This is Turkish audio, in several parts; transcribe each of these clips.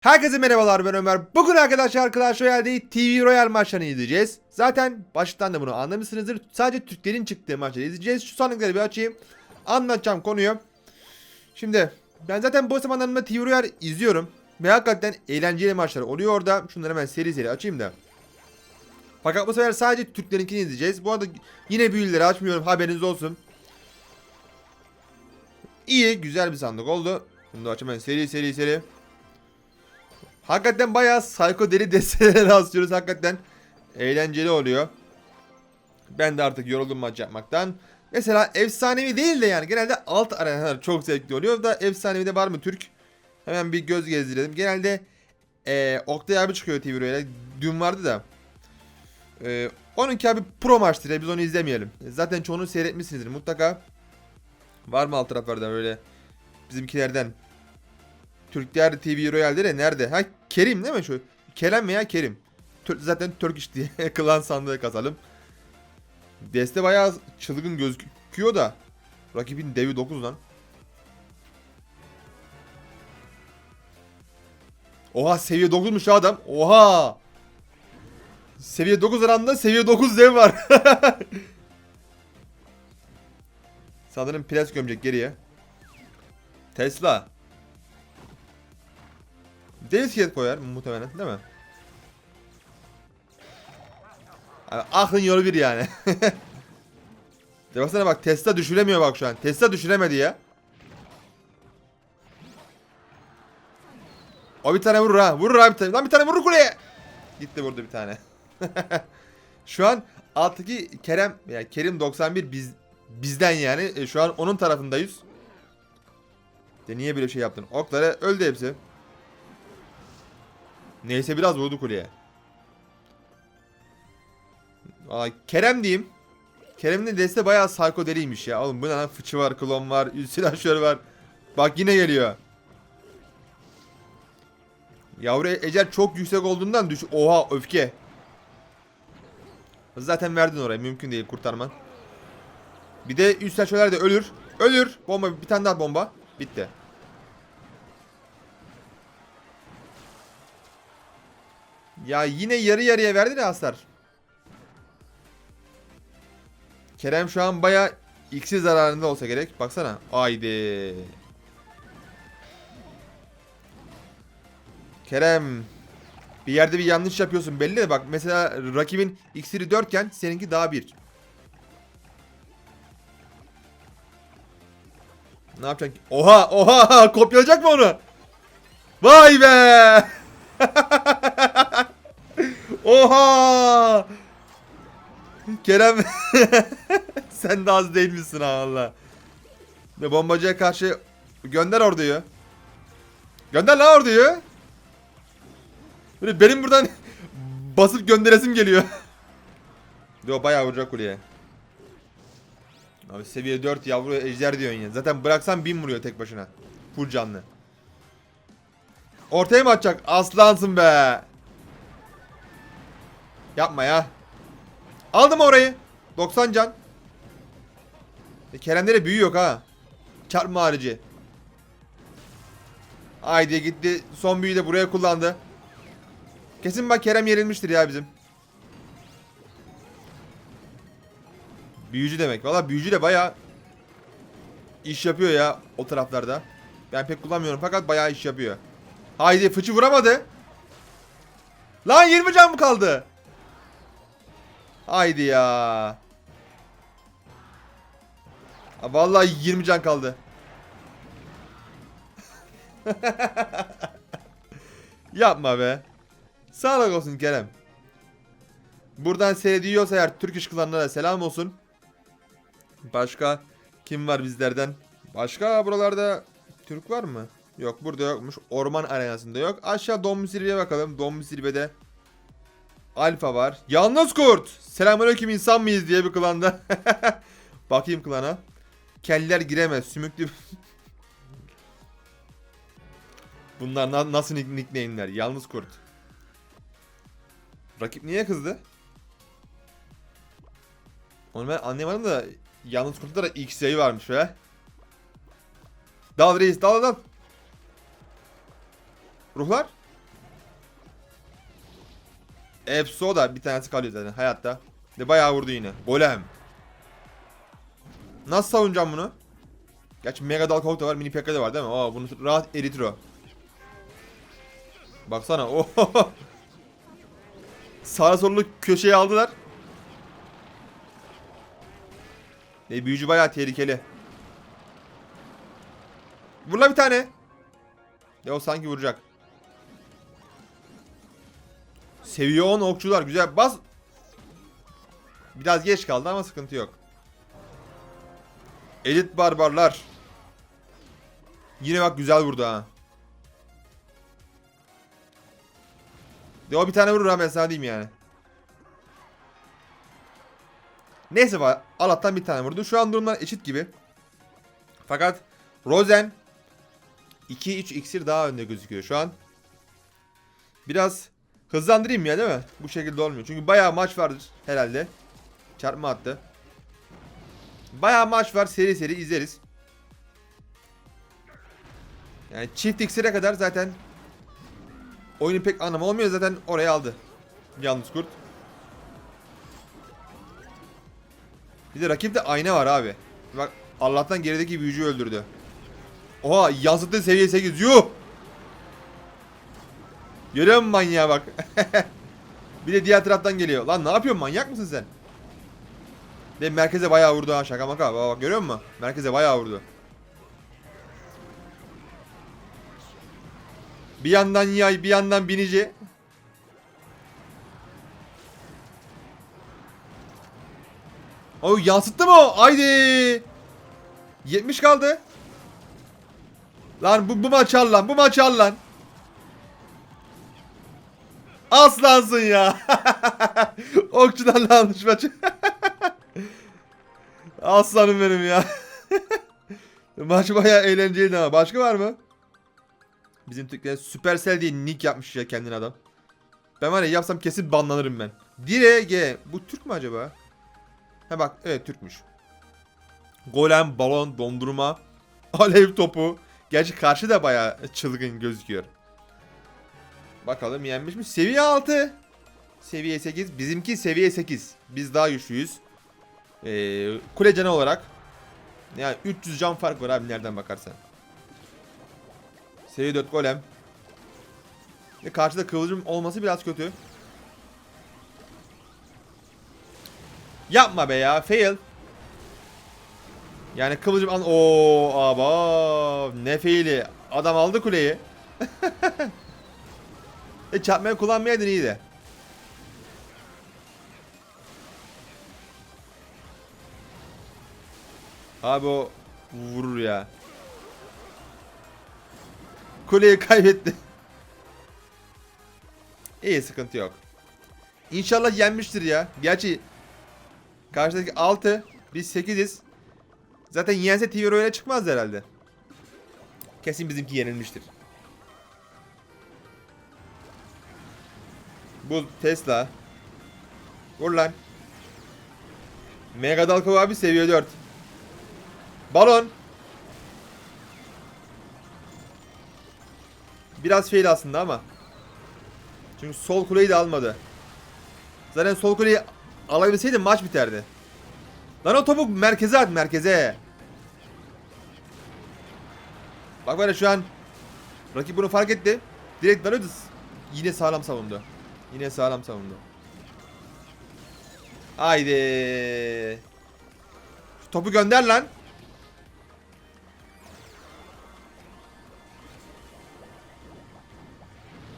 Herkese merhabalar ben Ömer. Bugün arkadaşlar Clash Royale'de TV Royale maçlarını izleyeceğiz. Zaten baştan da bunu anlamışsınızdır. Sadece Türklerin çıktığı maçları izleyeceğiz. Şu sandıkları bir açayım. Anlatacağım konuyu. Şimdi ben zaten bu zamanlarında TV Royale izliyorum. Ve hakikaten eğlenceli maçlar oluyor orada. Şunları hemen seri seri açayım da. Fakat bu sefer sadece Türklerinkini izleyeceğiz. Bu arada yine büyüleri açmıyorum haberiniz olsun. İyi güzel bir sandık oldu. Bunu da açayım ben seri seri seri. Hakikaten bayağı psikodeli destelere rastlıyoruz. Hakikaten eğlenceli oluyor. Ben de artık yoruldum maç yapmaktan. Mesela efsanevi değil de yani genelde alt arenalar çok zevkli oluyor da efsanevi de var mı Türk? Hemen bir göz gezdirelim. Genelde eee Oktay abi çıkıyor TV Royale'e. Dün vardı da. Eee onunki abi pro maçtır. Biz onu izlemeyelim. Zaten çoğunu seyretmişsinizdir mutlaka. Var mı alt taraflarda böyle bizimkilerden Türkler TV Royale'de de nerede? Ha Kerim değil mi şu? Kerem veya Kerim. Tür- zaten Turkish diye klan sandığı kazalım. Deste bayağı çılgın gözüküyor da. Rakibin devi 9 lan. Oha seviye 9'muş adam. Oha. Seviye 9 aranda seviye 9 dev var. Sanırım pres gömecek geriye. Tesla. Dev iskelet koyar muhtemelen değil mi? Abi, aklın yolu bir yani. Baksana bak Tesla düşüremiyor bak şu an. Tesla düşüremedi ya. O bir tane vurur ha. Vurur abi bir tane. Lan bir tane vurur kuleye. Gitti vurdu bir tane. şu an alttaki Kerem yani Kerim 91 biz bizden yani. E, şu an onun tarafındayız. De niye böyle şey yaptın? Okları öldü hepsi. Neyse biraz vurdu kuleye. Aa, Kerem diyeyim. Kerem'in de deste bayağı psikodeliymiş ya. Oğlum bu ne lan fıçı var, klon var, silahşör var. Bak yine geliyor. Yavru ecel çok yüksek olduğundan düş... Oha öfke. Zaten verdin oraya mümkün değil kurtarman. Bir de üst de ölür. Ölür. Bomba bir tane daha bomba. Bitti. Ya yine yarı yarıya verdi de hasar. Kerem şu an baya x'i zararında olsa gerek. Baksana. Haydi. Kerem. Bir yerde bir yanlış yapıyorsun belli de bak mesela rakibin iksiri 4 iken seninki daha 1. Ne yapacaksın? ki? Oha oha kopyalayacak mı onu? Vay be! Oha! Kerem sen de az değil misin ha valla. Ve bombacıya karşı gönder orduyu. Gönder lan orduyu. Böyle benim buradan basıp gönderesim geliyor. Yo bayağı vuracak kuleye. Abi seviye 4 yavru ejder diyorsun ya. Zaten bıraksan 1000 vuruyor tek başına. Full canlı. Ortaya mı atacak? Aslansın be. Yapma ya. Aldım orayı. 90 can. E, Kerem'de büyü yok ha. Çarpma harici. Haydi gitti. Son büyüyü de buraya kullandı. Kesin bak Kerem yenilmiştir ya bizim. Büyücü demek. Valla büyücü de baya iş yapıyor ya o taraflarda. Ben pek kullanmıyorum fakat bayağı iş yapıyor. Haydi fıçı vuramadı. Lan 20 can mı kaldı? Haydi ya. Ha, Vallahi 20 can kaldı. Yapma be. Sağlık olsun Kerem. Buradan seyrediyorsa eğer Türk iş klanına selam olsun. Başka kim var bizlerden? Başka buralarda Türk var mı? Yok burada yokmuş. Orman arenasında yok. Aşağı Don Zirve'ye bakalım. Don Zirve'de Alfa var. Yalnız kurt. Selamünaleyküm insan mıyız diye bir klanda. Bakayım klana. Keller giremez. Sümüklü. Bunlar na- nasıl nick- nickname'ler? Yalnız kurt. Rakip niye kızdı? Onu ben anlayamadım da yalnız kurtta da X sayı varmış be. Dal reis dal dal. Ruhlar? Efso da bir tanesi kalıyor zaten hayatta. Ve bayağı vurdu yine. Golem. Nasıl savunacağım bunu? Gerçi Mega Dalkavuk da var, Mini Pekka da var değil mi? Aa bunu rahat eritir o. Baksana. Oho. Sağ sollu köşeye aldılar. E, büyücü bayağı tehlikeli. Vur bir tane. Ya o sanki vuracak. Seviye 10 okçular güzel. Bas. Biraz geç kaldı ama sıkıntı yok. Elit barbarlar. Yine bak güzel vurdu ha. De o bir tane vurur ha ben sana diyeyim yani. Neyse var. Allah'tan bir tane vurdu. Şu an durumlar eşit gibi. Fakat Rosen 2-3 iksir daha önde gözüküyor şu an. Biraz hızlandırayım ya değil mi? Bu şekilde olmuyor. Çünkü bayağı maç vardır herhalde. Çarpma attı. Bayağı maç var seri seri izleriz. Yani çift iksire kadar zaten oyunun pek anlamı olmuyor zaten oraya aldı. Yalnız kurt. Bir de rakipte ayna var abi. Bak Allah'tan gerideki büyücüyü öldürdü. Oha yansıttı seviye 8 yuh. Görüyor musun manyağı bak. bir de diğer taraftan geliyor. Lan ne yapıyorsun manyak mısın sen? Ve merkeze bayağı vurdu ha şaka maka. Bak, bak görüyor musun? Merkeze bayağı vurdu. Bir yandan yay bir yandan binici. O yansıttı mı o? Haydi. 70 kaldı. Lan bu, bu maç al lan. Bu maç al lan. Aslansın ya. Okçularla almış maçı. Aslanım benim ya. Maç bayağı eğlenceliydi ama. Başka var mı? Bizim Türkler Supercell diye nick yapmış ya kendine adam. Ben var ya yapsam kesin banlanırım ben. Dire G. Bu Türk mü acaba? He bak evet Türkmüş. Golem, balon, dondurma, alev topu. Gerçi karşı da bayağı çılgın gözüküyor. Bakalım yenmiş mi? Seviye 6. Seviye 8. Bizimki seviye 8. Biz daha güçlüyüz. Ee, kule canı olarak. Yani 300 can fark var abi nereden bakarsan. Seviye 4 golem. Ve karşıda kıvılcım olması biraz kötü. Yapma be ya. Fail. Yani kıvılcım al. Oo aba ne faili. Adam aldı kuleyi. e çarpmaya kullanmayaydın iyiydi. Abi o vurur ya. Kuleyi kaybetti. İyi sıkıntı yok. İnşallah yenmiştir ya. Gerçi karşıdaki 6 biz 8'iz. Zaten yense TV öyle çıkmaz herhalde. Kesin bizimki yenilmiştir. Bu Tesla. Vur lan. Mega Dalkov abi seviye 4. Balon. Biraz fail aslında ama. Çünkü sol kuleyi de almadı. Zaten sol kuleyi alabilseydi maç biterdi. Lan o topu merkeze at merkeze. Bak böyle şu an rakip bunu fark etti. Direkt dalıyordu. Yine sağlam savundu. Yine sağlam savundu. Haydi. Şu topu gönder lan.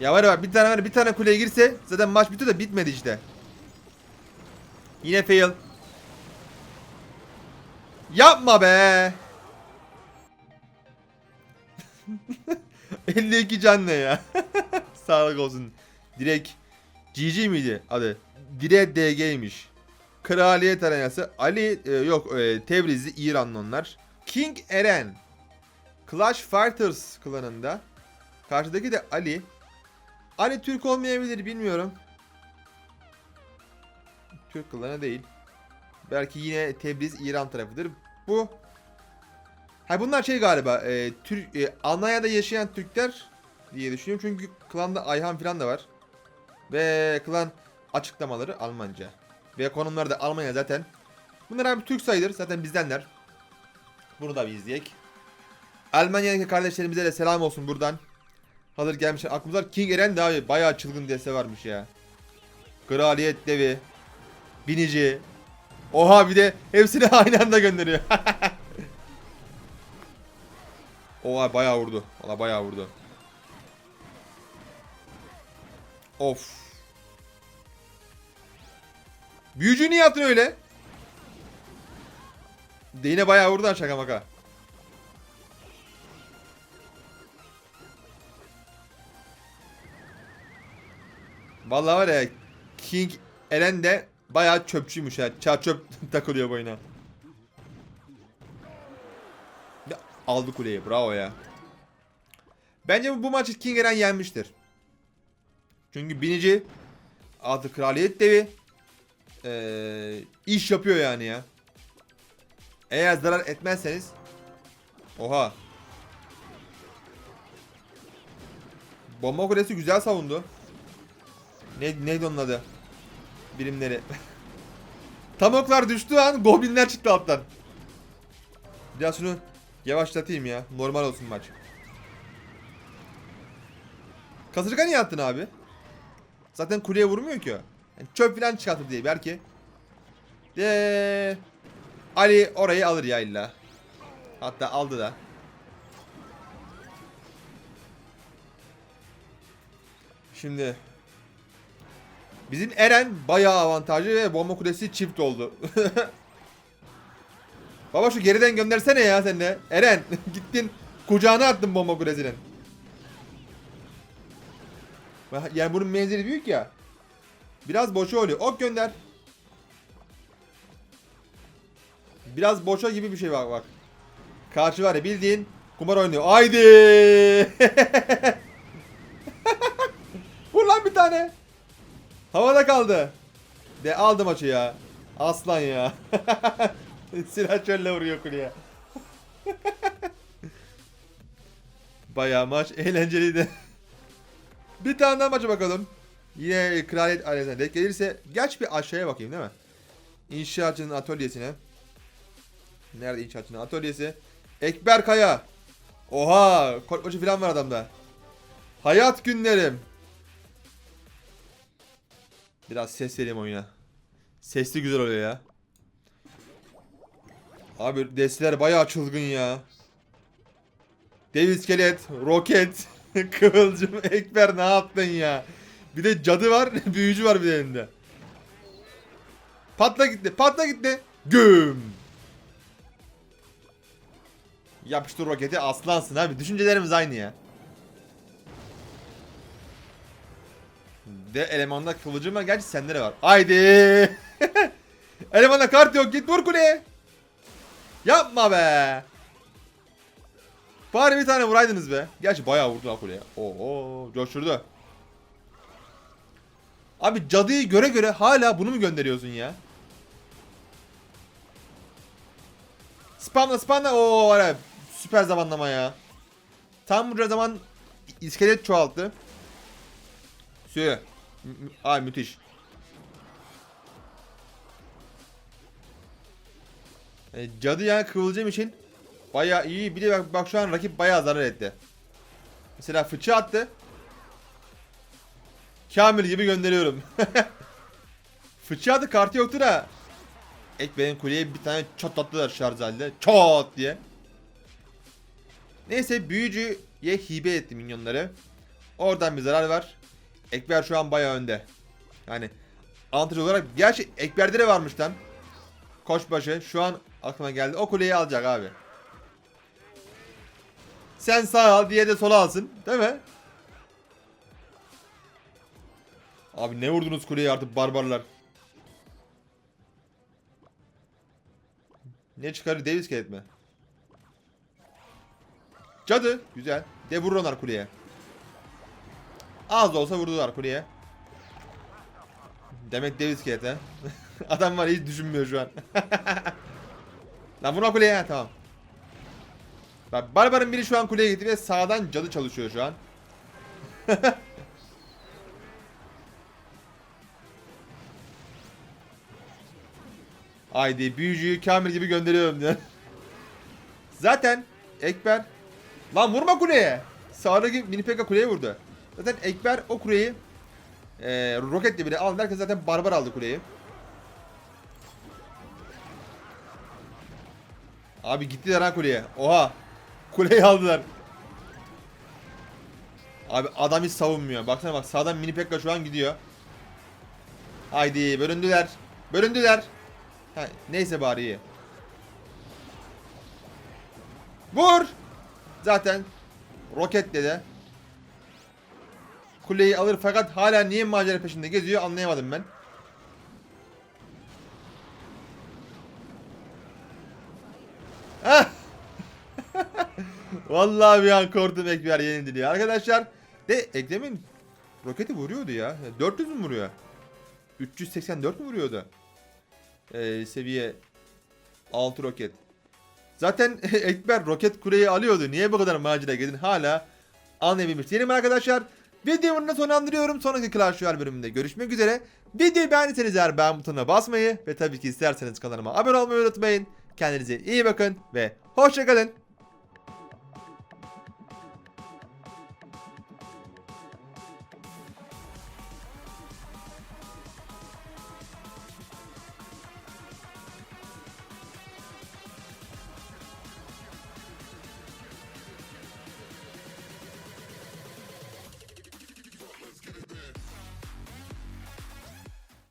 Ya var ya bir tane var bir tane kuleye girse zaten maç bitiyor da bitmedi işte. Yine fail. Yapma be. 52 can ne ya? Sağlık olsun. Direkt GG miydi adı? Direkt DG'ymiş. Kraliyet arenası. Ali e, yok e, Tebrizli İranlı onlar. King Eren. Clash Fighters klanında. Karşıdaki de Ali. Ali Türk olmayabilir bilmiyorum. Türk klanı değil. Belki yine Tebriz İran tarafıdır. Bu Ha bunlar şey galiba e, Türk e, Almanya'da yaşayan Türkler diye düşünüyorum çünkü klanda Ayhan falan da var. Ve klan açıklamaları Almanca. Ve konumları da Almanya zaten. Bunlar abi Türk sayılır. Zaten bizdenler. Bunu da bir izleyek. Almanya'daki kardeşlerimize de selam olsun buradan. Hazır gelmişler. Aklımızda King Eren de abi bayağı çılgın dese varmış ya. Kraliyet devi. Binici. Oha bir de hepsini aynı anda gönderiyor. Oha bayağı vurdu. Valla bayağı vurdu. Of. Büyücü niye yaptın öyle? De bayağı vurdu şaka maka. Vallahi var ya King Eren de bayağı çöpçüymüş ya. Çağ çöp takılıyor boyuna. Aldı kuleyi bravo ya. Bence bu maçı King Eren yenmiştir. Çünkü binici altı kraliyet devi ee, iş yapıyor yani ya. Eğer zarar etmezseniz Oha Bomba kulesi güzel savundu. Ne, neydi onun adı? Birimleri. Tam oklar düştüğü an goblinler çıktı alttan. Biraz şunu yavaşlatayım ya. Normal olsun maç. Kasırga niye attın abi? Zaten kuleye vurmuyor ki. Yani çöp falan çıkartır diye belki. De Ali orayı alır ya illa. Hatta aldı da. Şimdi Bizim Eren bayağı avantajlı ve bomba kulesi çift oldu. Baba şu geriden göndersene ya sen de. Eren gittin kucağına attın bomba kulesinin. Yani bunun menzili büyük ya. Biraz boşa oluyor. Ok gönder. Biraz boşa gibi bir şey bak bak. Karşı var ya bildiğin kumar oynuyor. Haydi. Vur lan bir tane. Havada kaldı. De aldı maçı ya. Aslan ya. Silah çölle vuruyor kuleye. Bayağı maç eğlenceliydi. Bir tane daha maça bakalım. Yine Kraliyet Ailesi'ne denk gelirse. Geç bir aşağıya bakayım değil mi? İnşaatçının atölyesine. Nerede inşaatçının atölyesi? Ekber Kaya. Oha! Korkmacı falan var adamda. Hayat günlerim. Biraz ses vereyim oyuna. Sesli güzel oluyor ya. Abi destiler bayağı çılgın ya. Dev iskelet, roket, kıvılcım, ekber ne yaptın ya? Bir de cadı var, büyücü var bir de elinde. Patla gitti, patla gitti. Güm. Yapıştır roketi aslansın abi. Düşüncelerimiz aynı ya. De elemanda kılıcım var. Gerçi sende de var. Haydi. Elemanda kart yok. Git vur kuleye. Yapma be. Bari bir tane vuraydınız be. Gerçi bayağı vurdu ha. Oo, coşturdu. Abi cadıyı göre göre hala bunu mu gönderiyorsun ya? Spamla spamla. Oo var ya. Süper zamanlama ya. Tam bu zaman iskelet çoğalttı. Sü. Ay müthiş. E, cadı yani kıvılcım için bayağı iyi. Bir de bak, bak şu an rakip bayağı zarar etti. Mesela fıçı attı. Kamil gibi gönderiyorum. fıçı attı kartı yoktu da. Ek benim kuleye bir tane çat attılar şarj halde. Çat diye. Neyse büyücüye hibe etti minyonları. Oradan bir zarar var. Ekber şu an bayağı önde. Yani avantaj olarak gerçi Ekber'de de varmış lan. Koçbaşı şu an aklıma geldi. O kuleyi alacak abi. Sen sağ al diye de sola alsın. Değil mi? Abi ne vurdunuz kuleye artık barbarlar. Ne çıkarır dev iskelet mi? Cadı. Güzel. De vurur onlar kuleye. Az da olsa vurdular kuleye. Demek dev iskelet he. Adam var hiç düşünmüyor şu an. Lan vurma kuleye tamam. Bak Barbar'ın biri şu an kuleye gitti ve sağdan cadı çalışıyor şu an. Haydi büyücüyü Kamil gibi gönderiyorum diyor. Zaten Ekber Lan vurma kuleye. Sağdaki mini pekka kuleye vurdu. Zaten Ekber o kuleyi e, roketle bile aldı. Herkes zaten barbar aldı kuleyi. Abi gittiler ha kuleye. Oha. Kuleyi aldılar. Abi adam hiç savunmuyor. Baksana bak sağdan mini pekka şu an gidiyor. Haydi bölündüler. Bölündüler. Ha, neyse bari iyi. Vur. Zaten roketle de kuleyi alır fakat hala niye macera peşinde geziyor anlayamadım ben. Hah. Vallahi bir an korktum Ekber yenildi diye. Arkadaşlar de Ekrem'in roketi vuruyordu ya. 400 mü vuruyor? 384 mü vuruyordu? Ee, seviye 6 roket. Zaten Ekber roket kuleyi alıyordu. Niye bu kadar macera gedin hala anlayabilmiş değilim arkadaşlar. Videomu da sonlandırıyorum. Sonraki Clash Royale bölümünde görüşmek üzere. Videoyu beğendiyseniz eğer beğen butonuna basmayı ve tabii ki isterseniz kanalıma abone olmayı unutmayın. Kendinize iyi bakın ve hoşçakalın.